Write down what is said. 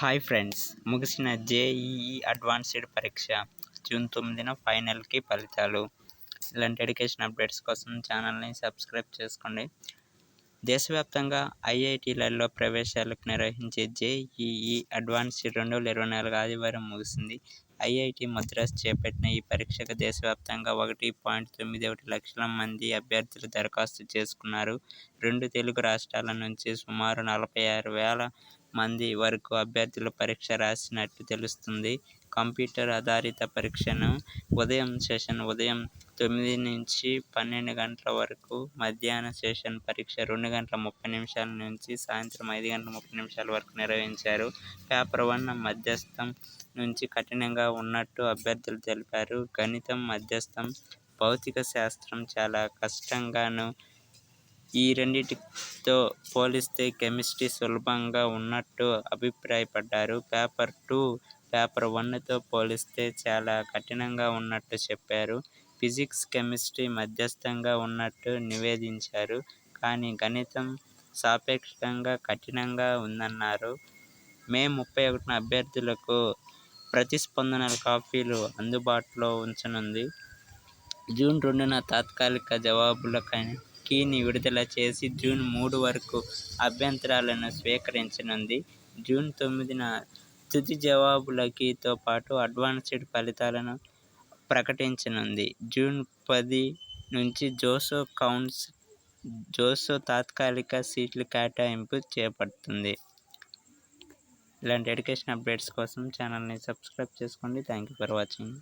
Hi friends ముగిసిన JEE advanced పరీక్ష June తొమ్మిదిన ఫైనల్కి ఫలితాలు. ఇలాంటి ఎడ్యుకేషన్ అప్డేట్స్ కోసం ఛానల్ని సబ్స్క్రైబ్ చేసుకోండి. దేశవ్యాప్తంగా ఐఐటీలలో ప్రవేశాలకు నిర్వహించే జేఈఈ అడ్వాన్స్డ్ రెండు వేల ఇరవై నాలుగు ఆదివారం ముగిసింది. ఐఐటి మద్రాస్ చేపట్టిన ఈ పరీక్షకు దేశవ్యాప్తంగా ఒకటి పాయింట్ తొమ్మిది ఒకటి లక్షల మంది అభ్యర్థులు దరఖాస్తు చేసుకున్నారు. రెండు తెలుగు రాష్ట్రాల నుంచి సుమారు నలభై ఆరు వేల మంది వరకు అభ్యర్థులు పరీక్ష రాసినట్లు తెలుస్తుంది. కంప్యూటర్ ఆధారిత పరీక్షను ఉదయం సెషన్ ఉదయం తొమ్మిది నుంచి పన్నెండు గంటల వరకు మధ్యాహ్న సెషన్ పరీక్ష రెండు గంటల ముప్పై నిమిషాల నుంచి సాయంత్రం ఐదు గంటల ముప్పై నిమిషాల వరకు నిర్వహించారు. పేపర్ వన్ మధ్యస్థం నుంచి కఠినంగా ఉన్నట్టు అభ్యర్థులు తెలిపారు. గణితం మధ్యస్థం భౌతిక శాస్త్రం చాలా కష్టంగాను ఈ రెండింటితో పోలిస్తే కెమిస్ట్రీ సులభంగా ఉన్నట్టు అభిప్రాయపడ్డారు. పేపర్ టూ పేపర్ వన్తో పోలిస్తే చాలా కఠినంగా ఉన్నట్టు చెప్పారు. ఫిజిక్స్ కెమిస్ట్రీ మధ్యస్థంగా ఉన్నట్టు నివేదించారు. కానీ గణితం సాపేక్షంగా కఠినంగా ఉందన్నారు. మే ముప్పై ఒకటిన అభ్యర్థులకు ప్రతిస్పందనల కాపీలు అందుబాటులో ఉంచనుంది. జూన్ రెండున తాత్కాలిక జవాబుల కీని విడుదల చేసి జూన్ మూడు వరకు అభ్యంతరాలను స్వీకరించనుంది. జూన్ తొమ్మిదిన తుది జవాబుల కీతో పాటు అడ్వాన్స్డ్ ఫలితాలను ప్రకటించనుంది. జూన్ పది నుంచి జోసో కౌన్స్ జోసో తాత్కాలిక సీట్ల కేటాయింపు చేపడుతుంది. ఇలాంటి ఎడ్యుకేషన్ అప్డేట్స్ కోసం ఛానల్ని సబ్స్క్రైబ్ చేసుకోండి. Thank you for watching.